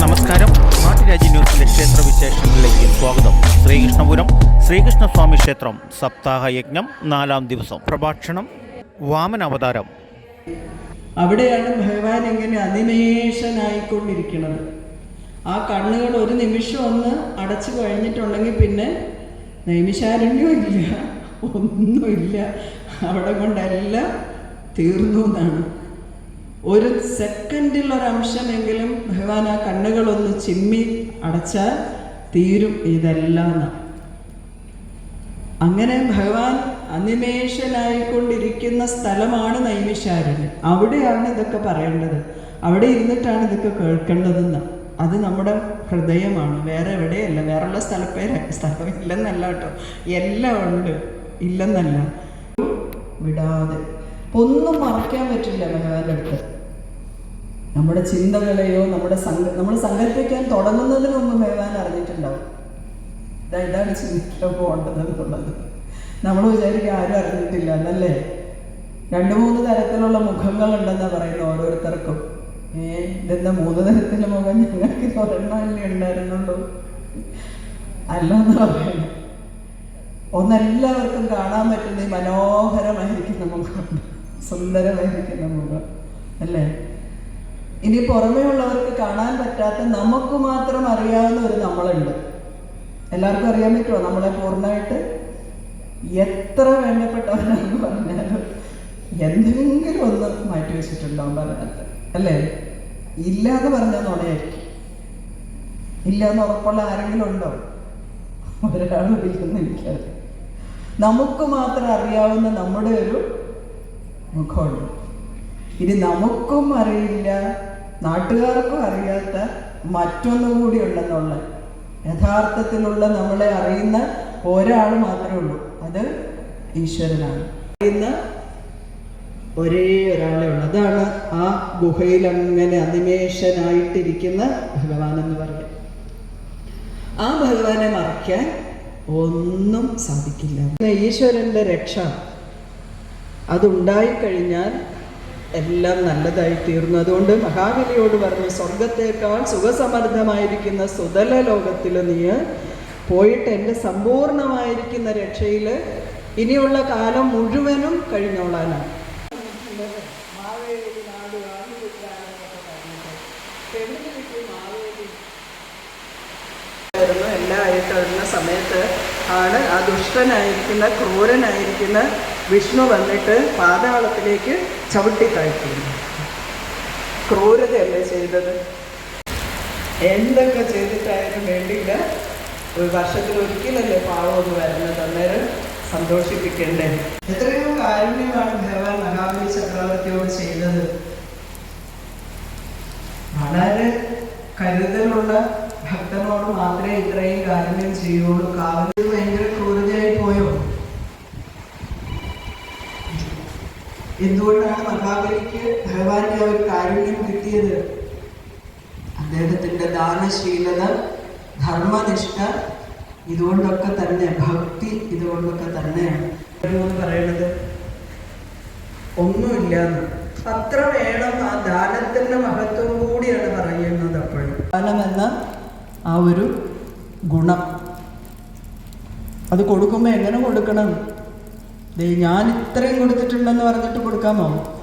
നമസ്കാരം. നാട്ടുരാജ്യ ന്യൂസിലെ ക്ഷേത്ര വിശേഷങ്ങളിലേക്ക് സ്വാഗതം. ശ്രീകൃഷ്ണപുരം ശ്രീകൃഷ്ണസ്വാമി ക്ഷേത്രം സപ്താഹ യജ്ഞം നാലാം ദിവസം. പ്രഭാഷണം വാമന അവതാരം അവിടെയാണ് ഭഗവാൻ ഇങ്ങനെ അനിമേഷനായിക്കൊണ്ടിരിക്കുന്നത്. ആ കണ്ണുകൾ ഒരു നിമിഷം ഒന്ന് അടച്ചു കഴിഞ്ഞിട്ടുണ്ടെങ്കിൽ പിന്നെ നൈമിശാരണ്യവും ഇല്ല ഒന്നുമില്ല. അവിടെ കൊണ്ടെല്ലാം തീർന്നു എന്നാണ് ഒരു സെക്കൻഡിൽ ഒരംശമെങ്കിലും ഭഗവാൻ ആ കണ്ണുകളൊന്ന് ചിമ്മി അടച്ചാൽ തീരും ഇതെല്ലാം അങ്ങനെ ഭഗവാൻ അനിമേഷനായിക്കൊണ്ടിരിക്കുന്ന സ്ഥലമാണ് നൈമിഷാരണ്യം. അവിടെയാണ് ഇതൊക്കെ പറയേണ്ടത്. അവിടെ ഇരുന്നിട്ടാണ് ഇതൊക്കെ കേൾക്കേണ്ടതെന്ന്. അത് നമ്മുടെ ഹൃദയമാണ്. വേറെ എവിടെയല്ല. വേറെയുള്ള സ്ഥലപ്പേര്. സ്ഥലമില്ലെന്നല്ല കേട്ടോ. എല്ലാം ഉണ്ട്. ഇല്ലെന്നല്ല. വിടാതെ. ഒന്നും മറയ്ക്കാൻ പറ്റില്ല ഭഗവാന്റെ അടുത്ത്. നമ്മുടെ ചിന്തകളെയോ നമ്മുടെ സങ്ക നമ്മൾ സങ്കല്പിക്കാൻ തുടങ്ങുന്നതിന് മുമ്പ് ഭഗവാൻ അറിഞ്ഞിട്ടുണ്ടാവും. ഇതാ ഇതാണ് ചിന്തിക്കാൻ പോകേണ്ടത് എന്നുള്ളത്. നമ്മൾ വിചാരിക്കുക ആരും അറിഞ്ഞിട്ടില്ല എന്നല്ലേ? രണ്ട് മൂന്ന് തരത്തിലുള്ള മുഖങ്ങൾ ഉണ്ടെന്ന് പറയുന്നത് ഓരോരുത്തർക്കും. ഏ ഇതെന്താ മൂന്ന് തരത്തിലുള്ള മുഖം ഞങ്ങൾക്ക് ഒരെണ്ണമല്ലേ ഉണ്ടായിരുന്നുള്ളൂ? അല്ല എന്ന് പറയുന്നത് ഒന്നെല്ലാവർക്കും കാണാൻ പറ്റുന്ന ഈ മനോഹരമായിരിക്കുന്ന മുഖം സുന്ദരമായിരിക്കുന്ന മുഖം അല്ലേ? ഇനി പുറമേ ഉള്ളവർക്ക് കാണാൻ പറ്റാത്ത നമുക്ക് മാത്രം അറിയാവുന്ന ഒരു നമ്മളുണ്ട്. എല്ലാവർക്കും അറിയാൻ പറ്റുമോ നമ്മളെ പൂർണമായിട്ട് എത്ര വേണ്ടപ്പെട്ടവനാണെന്ന് പറഞ്ഞാലും എന്തെങ്കിലും ഒന്ന് മാറ്റി വെച്ചിട്ടുണ്ടാവും പറഞ്ഞത് അല്ലേ? ഇല്ലാതെ പറഞ്ഞാൽ നുണയായിരിക്കും ഇല്ല എന്ന് ഉറപ്പുള്ള ആരെങ്കിലും ഉണ്ടോ? ഒരാളും ഇല്ലെന്ന് എനിക്കറിയാം. നമുക്ക് മാത്രം അറിയാവുന്ന നമ്മുടെ ഒരു മുഖമുണ്ട് ഇനി നമുക്കും അറിയില്ല നാട്ടുകാർക്കും അറിയാത്ത മറ്റൊന്നും കൂടി ഉണ്ടെന്നുള്ള യഥാർത്ഥത്തിലുള്ള നമ്മളെ അറിയുന്ന ഒരാൾ മാത്രമേ ഉള്ളൂ. അത് ഈശ്വരനാണ്. അറിയുന്ന ഒരേ ഒരാളെ ഉള്ളൂ. അതാണ് ആ ഗുഹയിൽ അങ്ങനെ അനിമേഷനായിട്ടിരിക്കുന്ന ഭഗവാൻ എന്ന് പറയുന്നത്. ആ ഭഗവാനെ മറയ്ക്കാൻ ഒന്നും സാധിക്കില്ല. ഈശ്വരന്റെ രക്ഷ അതുണ്ടായിക്കഴിഞ്ഞാൽ എല്ലാം നല്ലതായി തീർന്നു അതുകൊണ്ട് മഹാബലിയോട് പറഞ്ഞു സ്വർഗത്തേക്കാൾ സുഖസമർദ്ധമായിരിക്കുന്ന സുതല ലോകത്തിൽ നീ പോയിട്ട് എന്റെ സമ്പൂർണമായിരിക്കുന്ന രക്ഷയിൽ ഇനിയുള്ള കാലം മുഴുവനും കഴിഞ്ഞോളാനാണ് മാവേലി നാട് വാങ്ങിവിട്ടാണെന്നൊക്കെ പറഞ്ഞിട്ട് കിട്ടി മാവേലി ആയിരുന്നു എല്ലാം ആയിട്ട് വരുന്ന സമയത്ത് ആണ് ആ ദുഷ്ടനായിരിക്കുന്ന ക്രൂരനായിരിക്കുന്ന വിഷ്ണു വന്നിട്ട് പാതാളത്തിലേക്ക് ചവിട്ടി താഴ്ത്തുന്നു ക്രൂരതയല്ലേ ചെയ്തത്? എന്തൊക്കെ ചെയ്തിട്ടായാലും വേണ്ടിയില്ല ഒരു വർഷത്തിൽ ഒരിക്കലല്ലേ പാവമൊന്ന് വരുന്നത് അന്നേരം സന്തോഷിപ്പിക്കണ്ടേ? എത്രയോ കാരുണ്യമാണ് ഭഗവാൻ മഹാബലി ചക്രവർത്തിയോട് ചെയ്തത്. വളരെ കരുതലുള്ള ഭക്തനോട് മാത്രമേ ഇത്രയും കാരുണ്യം ചെയ്യുള്ളൂ കാവലിൽ ഭയങ്കര ക്രൂരതയായി പോയോ? എന്തുകൊണ്ടാണ് മഹാബലിക്ക് ഭഗവാന്റെ ആ ഒരു കാരുണ്യം കിട്ടിയത്? അദ്ദേഹത്തിന്റെ ദാനശീലത ധർമ്മനിഷ്ഠ ഇതുകൊണ്ടൊക്കെ തന്നെ ഭക്തി ഇതുകൊണ്ടൊക്കെ തന്നെയാണ്. എന്ന് പറയണത്? ഒന്നുമില്ലാന്ന്. അത്ര വേണം ആ ദാനത്തിന്റെ മഹത്വം കൂടിയാണ് പറയുന്നത് അപ്പോഴും. ദാനമെന്ന ആ ഒരു ഗുണം. അത് കൊടുക്കുമ്പോൾ എങ്ങനെ കൊടുക്കണം? ഞാൻ ഇത്രയും കൊടുത്തിട്ടുണ്ടെന്ന് പറഞ്ഞിട്ട് കൊടുക്കാമോ?